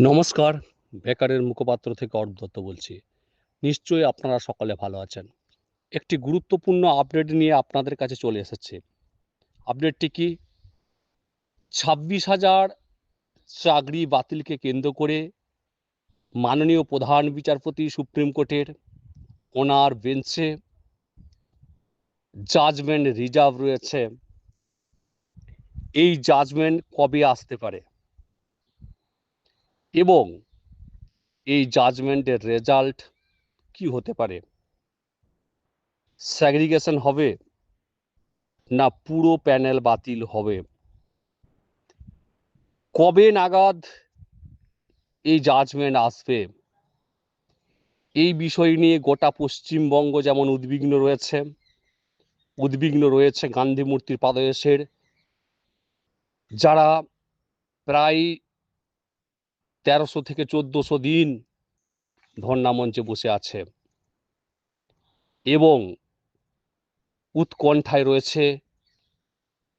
নমস্কার, বেকারের মুখপাত্র থেকে অর্ক দত্ত বলছি। নিশ্চয়ই আপনারা সকলে ভালো আছেন। একটি গুরুত্বপূর্ণ আপডেট নিয়ে আপনাদের কাছে চলে এসেছে। আপডেটটি কি? ছাব্বিশ হাজার চাকরি বাতিলকে কেন্দ্র করে মাননীয় প্রধান বিচারপতি, সুপ্রিম কোর্টের ওনার বেঞ্চে জাজমেন্ট রিজার্ভ রয়েছে। এই জাজমেন্ট কবে আসতে পারে? এবং এই জাজমেন্টের রেজাল্ট কি হতে পারে? স্যাগ্রিগেশন হবে না পুরো প্যানেল বাতিল হবে? কবে নাগাদ এই জাজমেন্ট আসবে? এই বিষয় নিয়ে গোটা পশ্চিমবঙ্গ যেমন উদ্বিগ্ন রয়েছে উদ্বিগ্ন রয়েছে গান্ধী মূর্তির পাদদেশের। যারা প্রায় তেরোশো থেকে চোদ্দশো দিন ধর্ণা মঞ্চে বসে আছে। এবং উৎকণ্ঠায় রয়েছে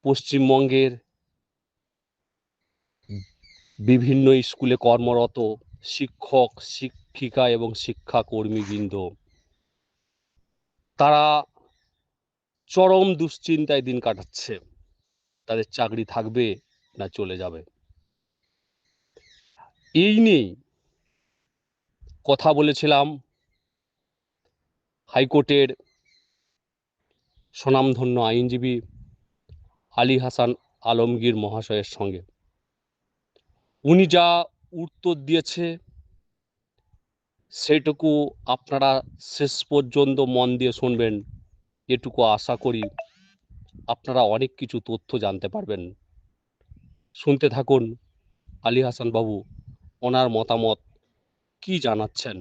পশ্চিমবঙ্গের বিভিন্ন স্কুলে কর্মরত শিক্ষক, শিক্ষিকা এবং শিক্ষাকর্মীবৃন্দ। তারা চরম দুশ্চিন্তায় দিন কাটাচ্ছে। তাদের চাকরি থাকবে না, চলে যাবে। এই নিয়েই কথা বলেছিলাম হাইকোর্টের স্বনামধন্য আইনজীবী আলী হাসান আলমগীর মহাশয়ের সঙ্গে। উনি যা উত্তর দিয়েছে সেটুকু আপনারা শেষ পর্যন্ত মন দিয়ে শুনবেন। এটুকু আশা করি আপনারা অনেক কিছু তথ্য জানতে পারবেন। শুনতে থাকুন আলী হাসান বাবু। ওনার মতামত কি জানাচ্ছেন?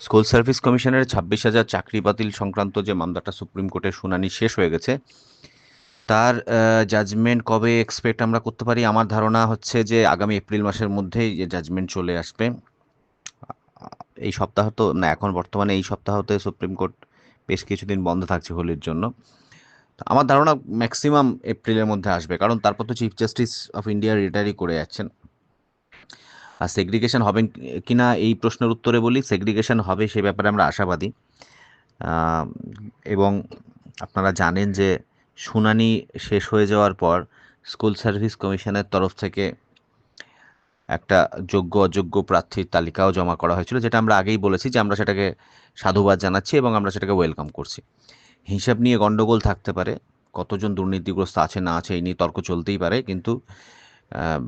স্কুল সার্ভিস কমিশনের ছাব্বিশ হাজার চাকরি বাতিল সংক্রান্ত যে মামলাটা সুপ্রিম কোর্টের শুনানি শেষ হয়ে গেছে, তার জাজমেন্ট কবে এক্সপেক্ট আমরা করতে পারি? আমার ধারণা হচ্ছে যে আগামী এপ্রিল মাসের মধ্যেই জাজমেন্ট চলে আসবে। এই সপ্তাহ তো, না, এখন বর্তমানে এই সপ্তাহতে সুপ্রিম কোর্ট বেশ কিছুদিন বন্ধ থাকছে হোলির জন্য। তো আমার ধারণা ম্যাক্সিমাম এপ্রিলের মধ্যে আসবে, কারণ তারপর তো চিফ জাস্টিস অফ ইন্ডিয়া রিটায়ারই করে যাচ্ছেন। আর সেগ্রিগেশন হবে কিনা এই প্রশ্নের উত্তরে বলি সেগ্রিগেশন হবে সে ব্যাপারে আমরা আশাবাদী। এবং আপনারা জানেন যে শুনানি শেষ হয়ে যাওয়ার পর স্কুল সার্ভিস কমিশনের তরফ থেকে একটা যোগ্য, অযোগ্য প্রার্থীর তালিকাও জমা করা হয়েছিল, যেটা আমরা আগেই বলেছি যে আমরা সেটাকে সাধুবাদ জানাচ্ছি এবং আমরা সেটাকে ওয়েলকাম করছি। হিসাব নিয়ে গণ্ডগোল থাকতে পারে, কতজন দুর্নীতিগ্রস্ত আছে, না আছে, এই নিয়ে তর্ক চলতেই পারে, কিন্তু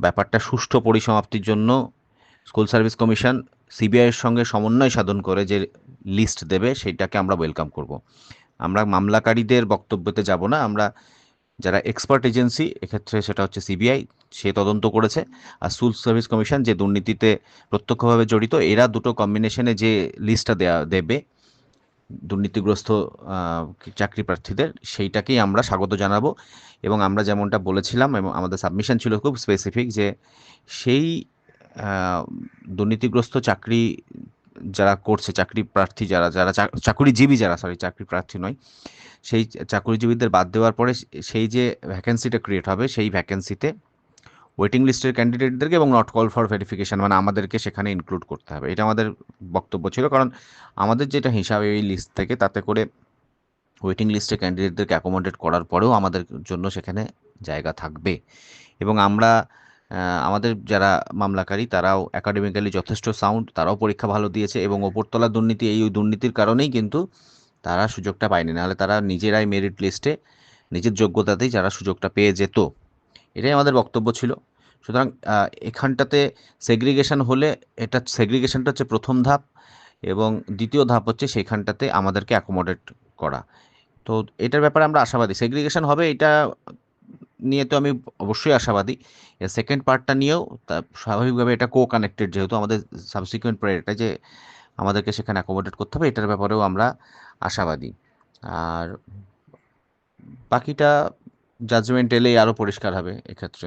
ব্যাপারটা সুষ্ঠু পরিসমাপ্তির জন্য স্কুল সার্ভিস কমিশন সিবিআইয়ের সঙ্গে সমন্বয় সাধন করে যে লিস্ট দেবে, সেইটাকে আমরা ওয়েলকাম করব। আমরা মামলাকারীদের বক্তব্যতে যাব না, আমরা যারা এক্সপার্ট এজেন্সি এক্ষেত্রে সেটা হচ্ছে সিবিআই সে তদন্ত করেছে। আর স্কুল সার্ভিস কমিশন যে দুর্নীতিতে প্রত্যক্ষভাবে জড়িত, এরা দুটো কম্বিনেশনে যে লিস্টটা দেয়া, দেবে, দুর্নীতিগ্রস্ত চাকরি প্রার্থীদের, সেইটাকেই আমরা স্বাগত জানাব। এবং আমরা যেমনটা বলেছিলাম, এবং আমাদের সাবমিশন ছিল খুব স্পেসিফিক যে সেই দুর্নীতিগ্রস্ত চাকরি যারা করছে, চাকরি প্রার্থী যারা যারা চাকরিজীবী যারা সরি চাকরি প্রার্থী নয়, সেই চাকরিজীবীদের বাদ দেওয়ার পরে সেই যে ভ্যাকেন্সিটা ক্রিয়েট হবে, সেই ভ্যাকেন্সিতে ওয়েটিং লিস্টের ক্যান্ডিডেটদেরকে এবং নট কল ফর ভেরিফিকেশান মানে আমাদেরকে সেখানে ইনক্লুড করতে হবে। এটা আমাদের বক্তব্য ছিল, কারণ আমাদের যেটা হিসাবে এই লিস্ট থেকে, তাতে করে ওয়েটিং লিস্টে ক্যান্ডিডেটদেরকে অ্যাকোমোডেট করার পরেও আমাদের জন্য সেখানে জায়গা থাকবে। এবং আমরা আমাদের যারা মামলাকারী, তারাও একাডেমিক্যালি যথেষ্ট সাউন্ড তারাও পরীক্ষা ভালো দিয়েছে এবং ওপরতলা দুর্নীতি এই দুর্নীতির কারণেই কিন্তু তারা সুযোগটা পায়নি। নাহলে তারা নিজেরাই মেরিট লিস্টে নিজের যোগ্যতাতেই যারা সুযোগটা পেয়ে যেত। এটাই আমাদের বক্তব্য ছিল। সুতরাং এখানটাতে সেগ্রিগেশন হলে এটা সেগ্রিগেশনটা হচ্ছে প্রথম ধাপ এবং দ্বিতীয় ধাপ হচ্ছে সেখানটাতে আমাদেরকে অ্যাকোমোডেট করা। তো এটার ব্যাপারে আমরা আশাবাদী। সেগ্রিগেশন হবে এটা নিয়ে তো আমি অবশ্যই আশাবাদী। সেকেন্ড পার্টটা নিয়েও তা স্বাভাবিকভাবে এটা কো কানেক্টেড যেহেতু আমাদের সাবসিকুয়েন্ট পরে এটা যে আমাদেরকে সেখানে অ্যাকোমোডেট করতে হবে, এটার ব্যাপারেও আমরা আশাবাদী। আর বাকিটা জাজমেন্ট এলেই আরও পরিষ্কার হবে এক্ষেত্রে।